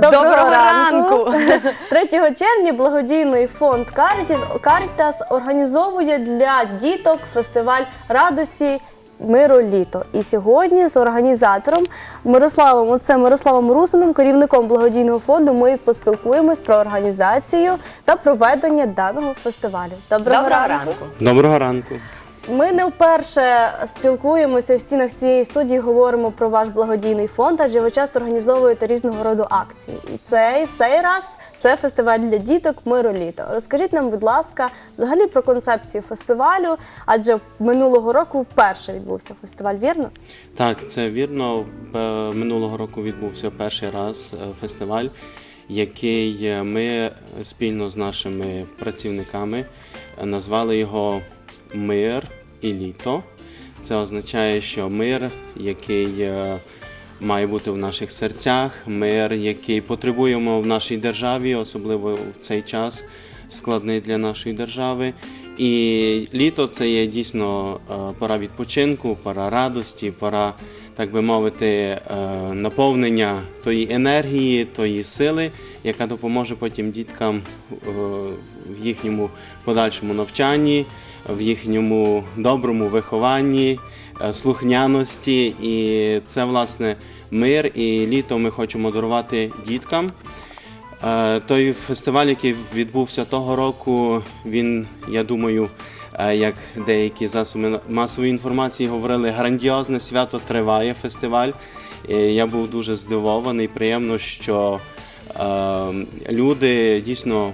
Доброго ранку! 3 червня благодійний фонд Caritas, Caritas організовує для діток фестиваль радості. Миру літо. І сьогодні з організатором Мирославом, оце Мирославом Русиним, керівником благодійного фонду, ми поспілкуємось про організацію та проведення даного фестивалю. Доброго, Доброго ранку. Доброго ранку. Ми не вперше спілкуємося в стінах цієї студії, говоримо про ваш благодійний фонд, адже ви часто організовуєте різного роду акції. І цей, цей раз це фестиваль для діток Миру літо. Розкажіть нам, будь ласка, взагалі про концепцію фестивалю, адже минулого року вперше відбувся фестиваль, вірно? Так, це вірно. Е, Минулого року відбувся перший раз е, фестиваль, який е, ми спільно з нашими працівниками назвали його Мир і літо. Це означає, що мир, який е, має бути в наших серцях, мир, який потребуємо в нашій державі, особливо в цей час складний для нашої держави. І літо це є дійсно е, пора відпочинку, пора радості, пора, так би мовити, е, наповнення тої енергії, тої сили, яка допоможе потім діткам в їхньому подальшому навчанні, в їхньому доброму вихованні, е, слухняності. І це власне мир і літо ми хочемо дарувати діткам. Е, Той фестиваль, який відбувся того року, він, я думаю, е, як деякі засоби масової інформації говорили, грандіозне свято триває фестиваль. Я був дуже здивований, приємно, що люди дійсно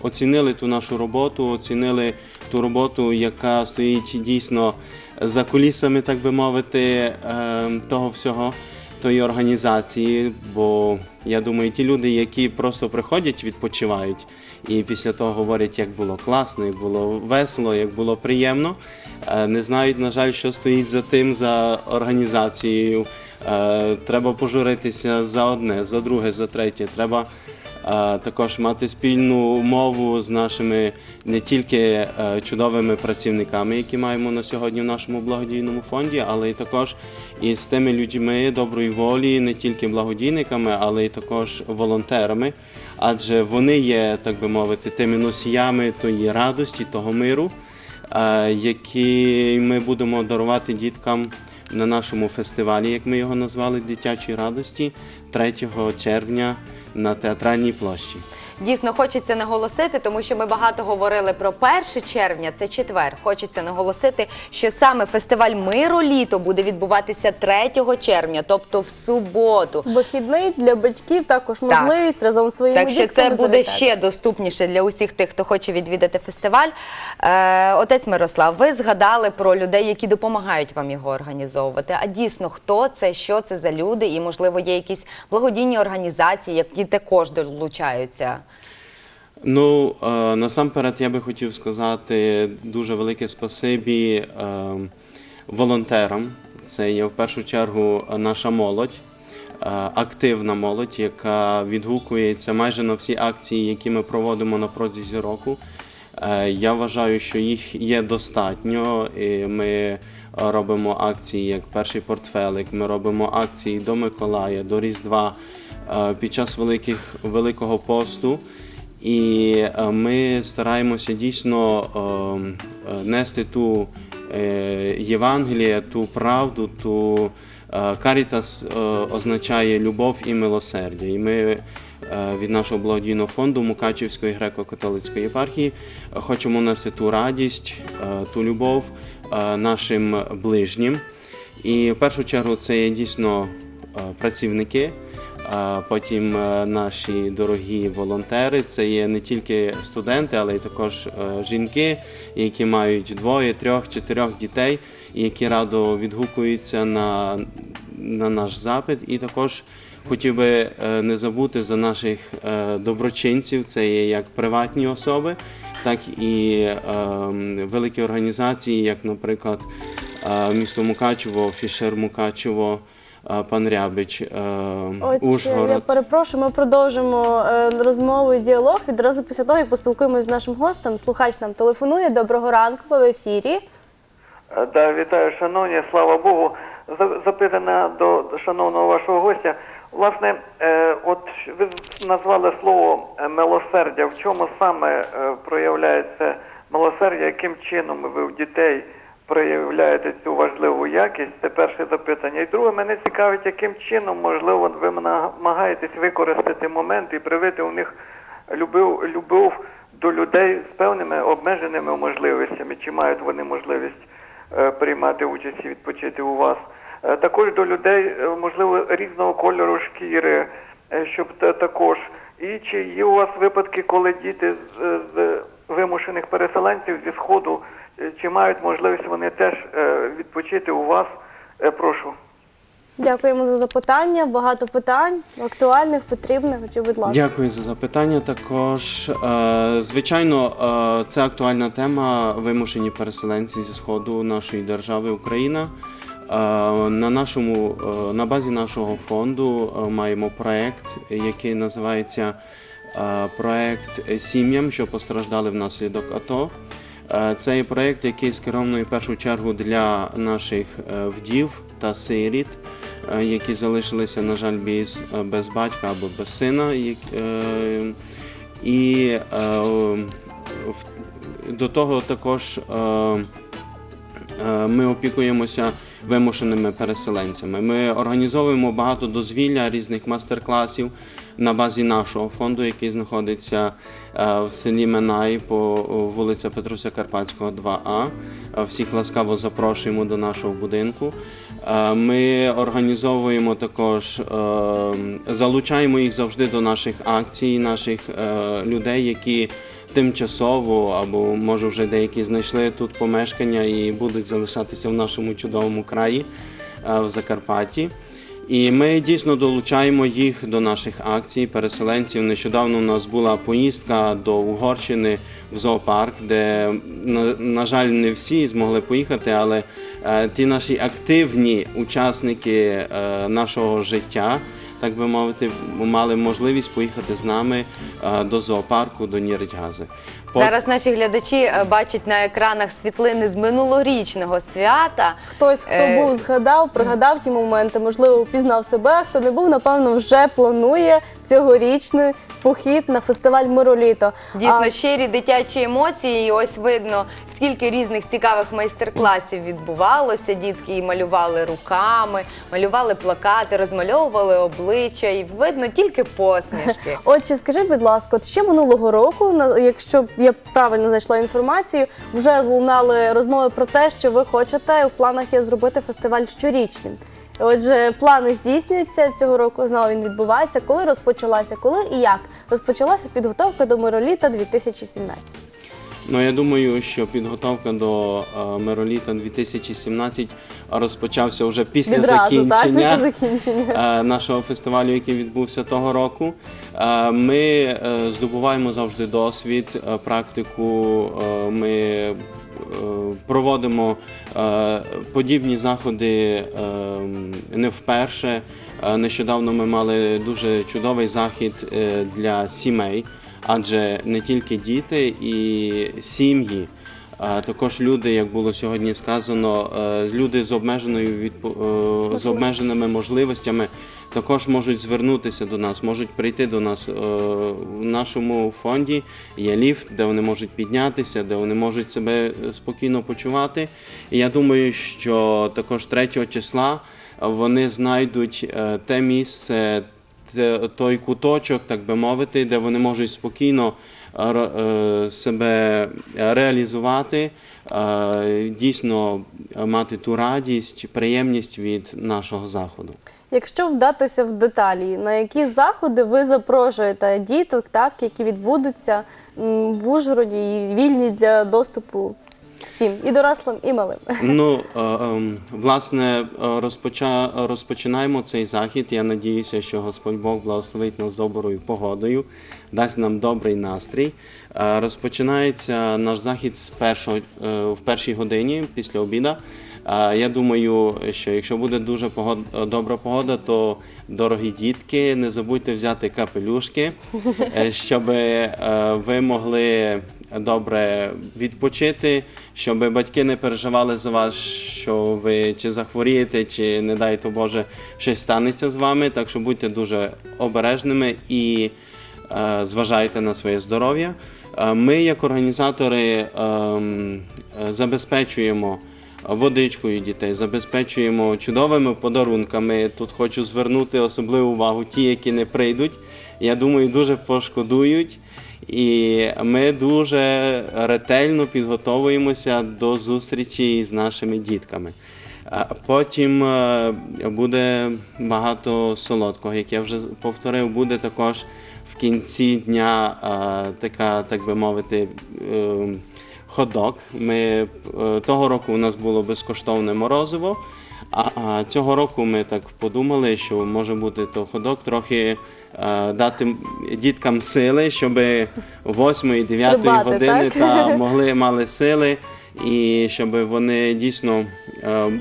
оцінили ту нашу роботу, оцінили ту роботу, яка стоїть дійсно за кулісами, так би мовити, е, того всього тої організації, бо я думаю, ті люди, які просто приходять, відпочивають, і після того говорять, як було класно, як було весело, як було приємно, е, не знають, на жаль, що стоїть за тим, за організацією. Е, Треба пожуритися за одне, за друге, за третє. Треба також мати спільну мову з нашими не тільки е, чудовими працівниками, які маємо на сьогодні в нашому благодійному фонді, але й також і з тими людьми доброї волі, не тільки благодійниками, але й також волонтерами. Адже вони є, так би мовити, тими носіями тої радості, того миру, е, які ми будемо дарувати діткам на нашому фестивалі, як ми його назвали, дитячі радості 3 червня на театральній площі. Дійсно, хочеться наголосити, тому що ми багато говорили про 1 червня, це четвер. Хочеться наголосити, що саме фестиваль миру літо буде відбуватися 3 червня, тобто в суботу. Вихідний для батьків також Так. можливість разом зі своїми Так що це буде завітати. ще доступніше для усіх тих, хто хоче відвідати фестиваль. Е, отець Мирослав, ви згадали про людей, які допомагають вам його організовувати. А дійсно, хто це, що це за люди, і можливо є якісь благодійні організації, які також долучаються. Ну, е, насамперед я би хотів сказати дуже велике спасибі е, волонтерам. Це є в першу чергу наша молодь, е, активна молодь, яка відгукується майже на всі акції, які ми проводимо на протязі року. Я вважаю, що їх є достатньо. І ми робимо акції як перший портфелик, ми робимо акції до Миколая, до Різдва під час великих, Великого посту. І е, ми стараємося дійсно ем, е, нести ту е, Євангеліє, ту правду, ту е, карітас е, означає любов і милосердя. І ми е, від нашого благодійного фонду Мукачівської греко-католицької єпархії е, хочемо нести ту радість, е, ту любов е, нашим ближнім. І в першу чергу це є дійсно е, працівники. Потім е, наші дорогі волонтери це є не тільки студенти, але й також е, жінки, які мають двоє, трьох, чотирьох дітей, які радо відгукуються на, на наш запит. І також хотів би е, не забути за наших доброчинців. Це є як приватні особи, так і е, великі організації, як, наприклад, місто Мукачево, Фішер Мукачево. Е, Пан Рябич, е, я Ужгород. перепрошую, ми продовжимо е, розмову і діалог відразу після того, як поспілкуємося з нашим гостем. Слухач нам телефонує. Доброго ранку, ви в ефірі. Е, Да, вітаю, шановні, слава Богу. За- Запитання до до шановного вашого гостя. Власне, е, от ви назвали слово е, милосердя. В чому саме е, проявляється милосердя? Яким чином ви в дітей проявляєте цю важливу якість? Це перше запитання. І друге, мене цікавить, яким чином, можливо, ви намагаєтесь використати момент і привити у них любов, любов до людей з певними обмеженими можливостями, чи мають вони можливість е, приймати участь і відпочити у вас. Е, Також до людей, е, можливо, різного кольору шкіри, щоб та- також. І чи є у вас випадки, коли діти з, вимушених переселенців зі сходу, чи мають можливість вони теж е, відпочити у вас? Е, Прошу. Дякуємо за запитання. Багато питань актуальних, потрібних. Чи, будь ласка. Дякую за запитання. Також, е, звичайно, е, це актуальна тема вимушені переселенці зі сходу нашої держави Україна. Е, На нашому е, на базі нашого фонду е, маємо проект, який називається е, проект сім'ям, що постраждали внаслідок АТО. Е, Це є проєкт, який скерований в першу чергу для наших е, вдів та сиріт, е, які залишилися, на жаль, без, без батька або без сина. І до того також ми опікуємося вимушеними переселенцями. Ми організовуємо багато дозвілля різних майстер-класів на базі нашого фонду, який знаходиться е, в селі Менай по вулиця Петруся Карпатського, 2А. Е, Всіх ласкаво запрошуємо до нашого будинку. Е, Ми організовуємо також, залучаємо їх завжди до наших акцій, наших людей, які тимчасово або може вже деякі знайшли тут помешкання і будуть залишатися в нашому чудовому краї в Закарпатті. І ми дійсно долучаємо їх до наших акцій, переселенців. Нещодавно у нас була поїздка до Угорщини в зоопарк, де, на, на жаль, не всі змогли поїхати, але е, ті наші активні учасники е, нашого життя, так би мовити, мали можливість поїхати з нами е, до зоопарку, до Ніритьгази. По- Зараз наші глядачі е, бачать на екранах світлини з минулорічного свята. Хтось, хто Е, був, згадав, пригадав ті моменти, можливо, впізнав себе. Хто не був, напевно, вже планує цьогорічний похід на фестиваль Мироліто. Дійсно, А, щирі дитячі емоції. І ось видно, скільки різних цікавих майстер-класів відбувалося. Дітки і малювали руками, малювали плакати, розмальовували обличчя, і видно тільки посмішки. Отже, скажи, будь ласка, от ще минулого року, якщо я правильно знайшла інформацію, вже лунали розмови про те, що ви хочете в планах є зробити фестиваль щорічним. Отже, плани здійснюються цього року. Знову він відбувається. Коли розпочалася, коли і як розпочалася підготовка до мироліта 2017? Ну, я думаю, що підготовка до е, Мироліта 2017 розпочався вже після Відразу, так? закінчення, Після закінчення. е, нашого фестивалю, який відбувся того року. Е, Ми е, здобуваємо завжди досвід, е, практику. е, Ми е, проводимо е, подібні заходи е, не вперше. Е, Нещодавно ми мали дуже чудовий захід е, для сімей, адже не тільки діти і сім'ї. Також люди, як було сьогодні сказано, е, люди з обмеженою е, з обмеженими можливостями також можуть звернутися до нас, можуть прийти до нас. Е, В нашому фонді є ліфт, де вони можуть піднятися, де вони можуть себе спокійно почувати. І я думаю, що також 3 числа вони знайдуть те місце, той куточок, так би мовити, де вони можуть спокійно себе реалізувати, е, дійсно е, мати ту радість, приємність від нашого заходу. Якщо вдатися в деталі, на які заходи ви запрошуєте діток, так які відбудуться в Ужгороді і вільні для доступу всім і дорослим, і малим. Ну, е, ем, власне, е, розпочинаємо цей захід. Я надіюся, що Господь Бог благословить нас доброю погодою, дасть нам добрий настрій. Е, Розпочинається наш захід з першого, в першій годині після обіда. Я думаю, що якщо буде дуже погод, добра погода, то дорогі дітки, не забудьте взяти капелюшки, щоб ви могли добре відпочити, щоб батьки не переживали за вас, що ви чи захворієте, чи не дай то Боже, щось станеться з вами. Так що будьте дуже обережними і е, зважайте на своє здоров'я. Е, Ми, як організатори, ем, забезпечуємо водичкою дітей, забезпечуємо чудовими подарунками. Тут хочу звернути особливу увагу ті, які не прийдуть. Я думаю, дуже пошкодують. І ми дуже ретельно підготовуємося до зустрічі з нашими дітками. Потім е, буде багато солодкого, як я вже повторив, буде також в кінці дня е, така, так би мовити, е, ходок. Ми, того року у нас було безкоштовне морозиво, а, а цього року ми так подумали, що може бути то ходок трохи е, дати діткам сили, щоб 8-9 години так? та могли мали сили, і щоб вони дійсно е,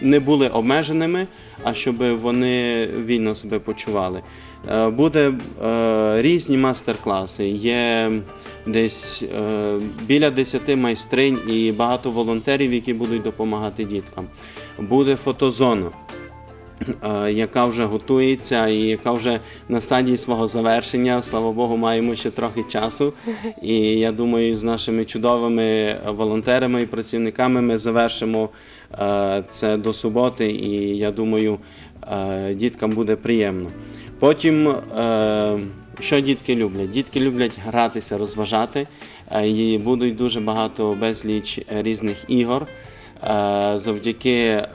не були обмеженими, а щоб вони вільно себе почували. Е, Буде е, різні мастер-класи. Є десь е, біля 10 майстринь і багато волонтерів, які будуть допомагати діткам. Буде фотозона яка вже готується і яка вже на стадії свого завершення. Слава Богу, маємо ще трохи часу. І я думаю, з нашими чудовими волонтерами і працівниками ми завершимо це до суботи, і я думаю, діткам буде приємно. Потім. що дітки люблять? Дітки люблять гратися, розважати. І будуть дуже багато безліч різних ігор. Е, Завдяки е,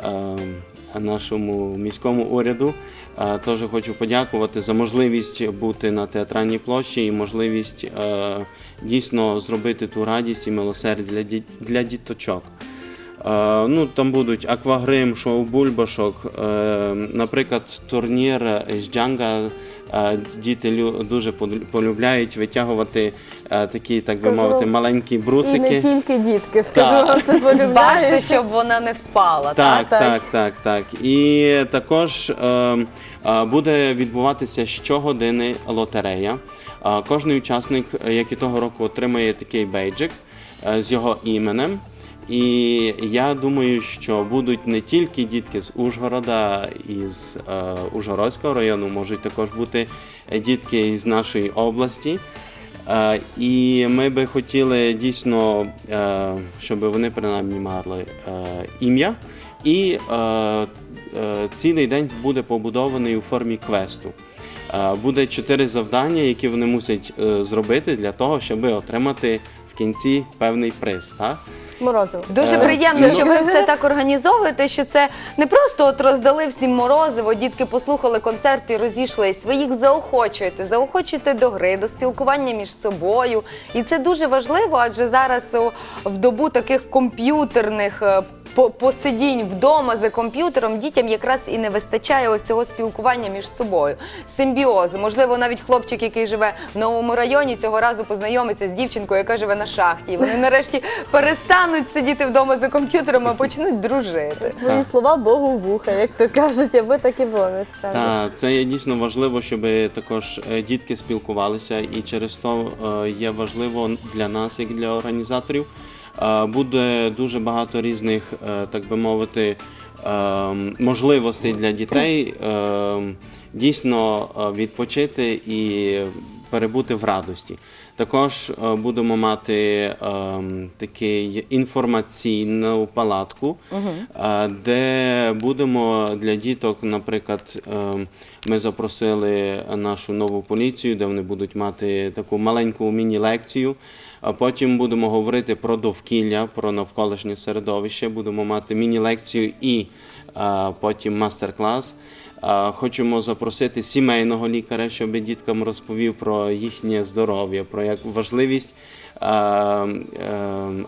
нашому міському уряду е, теж хочу подякувати за можливість бути на театральній площі і можливість дійсно зробити ту радість і милосердя для діточок. Ну, там будуть аквагрим, шоу бульбашок, наприклад, турнір з джанга. Е, Діти дуже полюбляють витягувати е, такі, так би мовити, маленькі І не тільки дітки, скажу вам це Бачите, полюбляють. щоб вона не впала. Так? Так, Так. так. І також е, буде відбуватися щогодини лотерея. Кожний учасник, як і того року, отримає такий бейджик з його іменем. І я думаю, що будуть не тільки дітки з Ужгорода і з е, Ужгородського району, можуть також бути дітки із нашої області. Е, І ми би хотіли дійсно, е, щоб вони принаймні мали е, ім'я. І е, е, цілий день буде побудований у формі квесту. Е, Буде чотири завдання, які вони мусять е, зробити для того, щоб отримати в кінці певний приз. Так? Морозиво. Дуже Е, приємно, ну- що ви все так організовуєте, що це не просто от роздали всім морозиво, дітки послухали концерт і розійшлись. Ви їх заохочуєте, заохочуєте до гри, до спілкування між собою. І це дуже важливо, адже зараз у- в добу таких комп'ютерних. е, по- Посидінь вдома за комп'ютером дітям якраз і не вистачає ось цього спілкування між собою, симбіозу. Можливо, навіть хлопчик, який живе в новому районі, цього разу познайомиться з дівчинкою, яка живе на шахті. І вони нарешті перестануть сидіти вдома за комп'ютером, а почнуть дружити. Твої слова Богу в вуха, як то кажуть, аби так і було насправді. Та це є дійсно важливо, щоб також е, дітки спілкувалися, і через то е, є важливо для нас, як для організаторів. Е, Буде дуже багато різних, е, так би мовити, е, можливостей для дітей дійсно відпочити і перебути в радості. Також будемо мати такий інформаційну палатку, де будемо для діток, наприклад, ми запросили нашу нову поліцію, де вони будуть мати таку маленьку міні-лекцію. А потім будемо говорити про довкілля, про навколишнє середовище. Будемо мати міні-лекцію і е, потім мастер-клас. Е, Хочемо запросити сімейного лікаря, щоб діткам розповів про їхнє здоров'я, про як важливість е,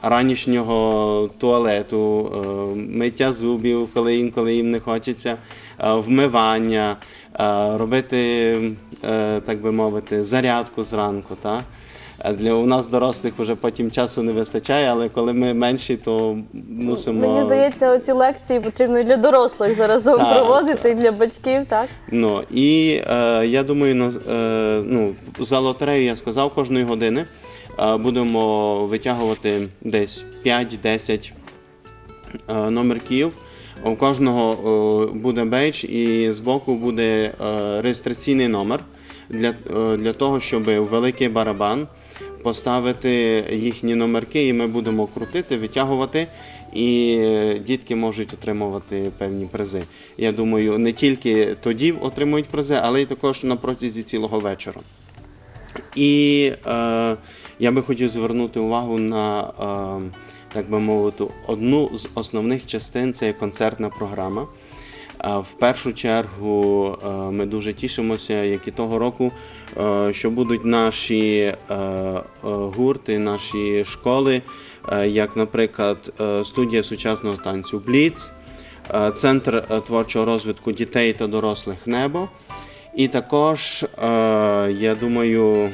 ранішнього туалету, миття зубів, коли інколи їм не хочеться, вмивання, робити, так би мовити, зарядку зранку. Та? Е, Для у нас дорослих вже потім часу не вистачає, але коли ми менші, то мусимо. Мені здається, оці лекції потрібно і для дорослих заразом Так, проводити, і для батьків, так? Ну і е, я думаю, на, е, ну, за лотерею я сказав кожної години. е, будемо витягувати десь 5-10 е, номерків. У кожного е, буде бейдж і збоку буде е, реєстраційний номер для, для того, щоб великий барабан поставити їхні номерки, і ми будемо крутити, витягувати, і е, дітки можуть отримувати певні призи. Я думаю, не тільки тоді отримують призи, але й також на протязі цілого вечора. І е, я би хотів звернути увагу на, е, так би мовити, одну з основних частин це концертна програма. В першу чергу е, ми дуже тішимося, як і того року, е, що будуть наші е, гурти, наші школи, як, наприклад, студія сучасного танцю Бліц, центр творчого розвитку дітей та дорослих Небо. І також, я думаю,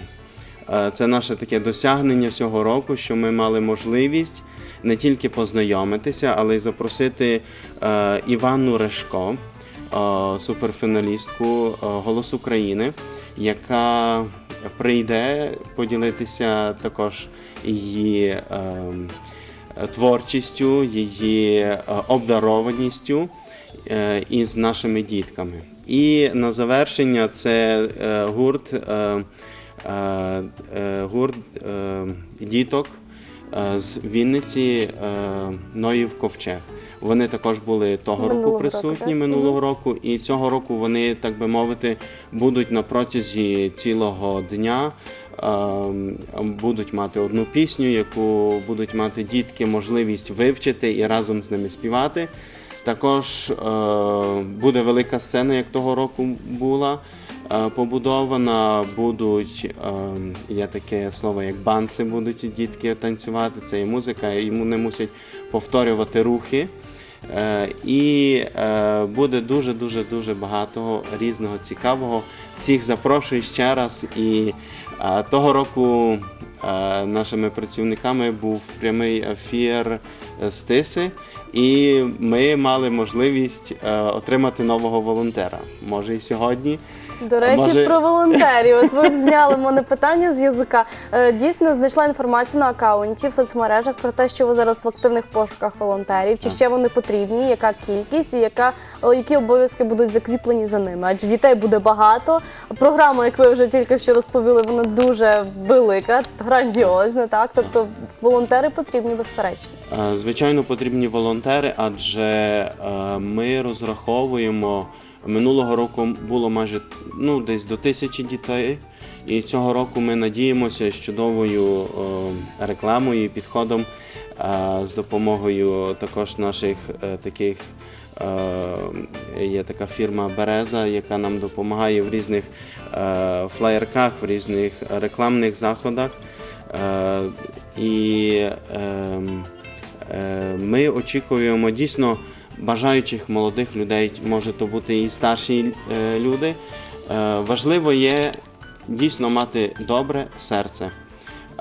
це наше таке досягнення цього року, що ми мали можливість не тільки познайомитися, але й запросити е, Іванну Решко, е, суперфіналістку е, Голос України, яка прийде поділитися також її. творчістю, її обдарованістю із нашими дітками. І на завершення це гурт, гурт діток з Вінниці е, Ноїв Ковчег. Вони також були того Минулого року року, присутні так? минулого року, і цього року вони, так би мовити, будуть на протязі цілого дня. ем, Будуть мати одну пісню, яку будуть мати дітки можливість вивчити і разом з ними співати. Також е, буде велика сцена, як того року була е, побудована. Будуть ем, є таке слово, як банци, будуть дітки танцювати. Це і музика, і вони мусять повторювати рухи. Е, І е, буде дуже дуже дуже багато різного цікавого. Всіх запрошую ще раз. І е, того року е, нашими працівниками був прямий ефір з Тиси, і ми мали можливість е, отримати нового волонтера. Може і сьогодні. До речі, Може- про волонтерів. От ви зняли мене питання з язика. Е, Дійсно, знайшла інформацію на акаунті в соцмережах про те, що ви зараз в активних пошуках волонтерів. Чи ще вони потрібні, яка кількість і яка, о, які обов'язки будуть закріплені за ними? Адже дітей буде багато. Програма, як ви вже тільки що розповіли, вона дуже велика, грандіозна. Так, тобто волонтери потрібні безперечно. Е, Звичайно, потрібні волонтери, адже е, ми розраховуємо минулого року було майже ну, десь до тисячі дітей. І цього року ми надіємося з чудовою рекламою і підходом з допомогою також наших е, таких. е, Є така фірма Береза, яка нам допомагає в різних е, флаєрках, в різних рекламних заходах. І ем, Ми очікуємо дійсно бажаючих молодих людей, може то бути і старші е, люди. Е, Важливо є дійсно мати добре серце,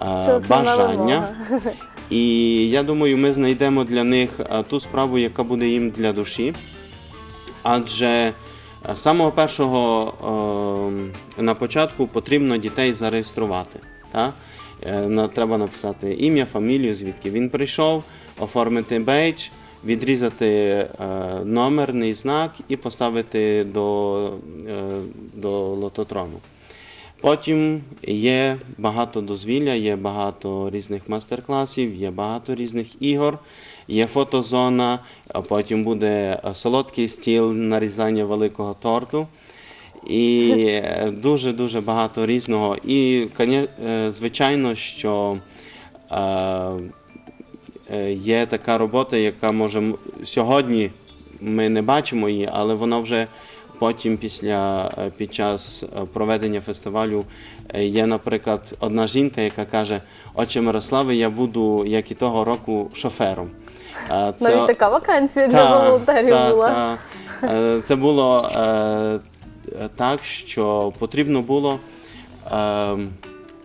е, бажання. І я думаю, ми знайдемо для них ту справу, яка буде їм для душі. Адже з самого першого на початку потрібно дітей зареєструвати. Треба написати ім'я, фамілію, звідки він прийшов, оформити бейдж, відрізати е, номерний знак і поставити до, е, до лототрону. Потім є багато дозвілля, є багато різних майстер-класів, є багато різних ігор, є фотозона, потім буде солодкий стіл нарізання великого торту. І е, дуже-дуже багато різного. І, звичайно, що є така робота, яка може сьогодні ми не бачимо її, але вона вже потім, після е, під час е, проведення фестивалю, е, є, наприклад, одна жінка, яка каже: Отче Мирославе, я буду, як і того року, шофером. Е, це- Навіть така вакансія для волонтерів та, була. та. Е, Це було е, так, що потрібно було е,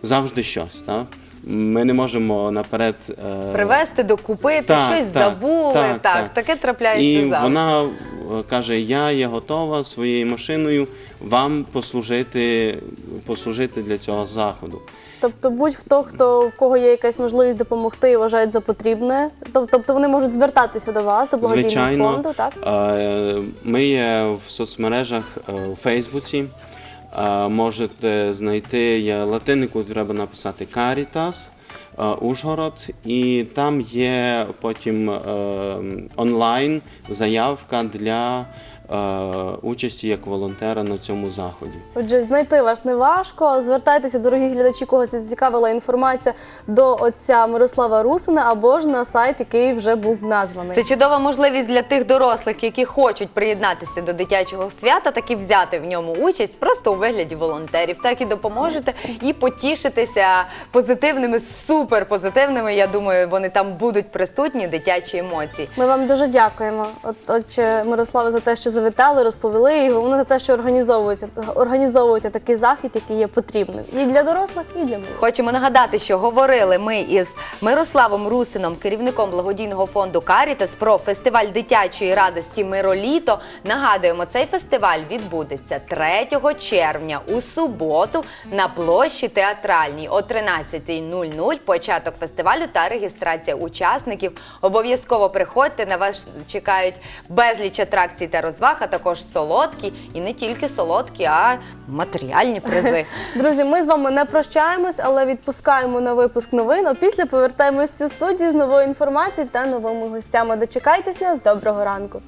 завжди щось. Та? Ми не можемо наперед. е, Привезти, докупити, Так, щось так, забули. так, Так, так. таке трапляється І завжди. вона е, каже: Я є готова своєю машиною вам послужити, послужити для цього заходу. Тобто будь-хто, хто в кого є якась можливість допомогти і вважають за потрібне. Тоб- Тобто вони можуть звертатися до вас, до благодійного Звичайно, фонду, так? Е, Ми є в соцмережах е, у Фейсбуці. Е, Можете знайти латинику, треба написати Caritas е, Ужгород, і там є потім е, онлайн заявка для участі як волонтера на цьому заході. Отже, знайти вас не важко. Звертайтеся, дорогі глядачі, когось зацікавила інформація до отця Мирослава Русина або ж на сайт, який вже був названий. Це чудова можливість для тих дорослих, які хочуть приєднатися до дитячого свята, так і взяти в ньому участь просто у вигляді волонтерів. Так і допоможете і потішитися позитивними, суперпозитивними. Я думаю, вони там будуть присутні дитячі емоції. Ми вам дуже дякуємо, от, отче Мирославе, за те, що завітали, розповіли, і головне те, що організовуєте, організовуєте такий захід, який є потрібним і для дорослих, і для малих. Хочемо нагадати, що говорили ми із Мирославом Русином, керівником благодійного фонду Карітас, про фестиваль дитячої радості Мироліто. Нагадуємо, цей фестиваль відбудеться 3 червня у суботу на площі театральній о 13.00. Початок фестивалю та реєстрація учасників. Обов'язково приходьте. На вас чекають безліч атракцій та розваг, а також солодкі і не тільки солодкі, а матеріальні призи. Друзі, ми з вами не прощаємось, але відпускаємо на випуск новин. А після повертаємось в цю студію з новою інформацією та новими гостями. Дочекайтесь нас. Доброго ранку.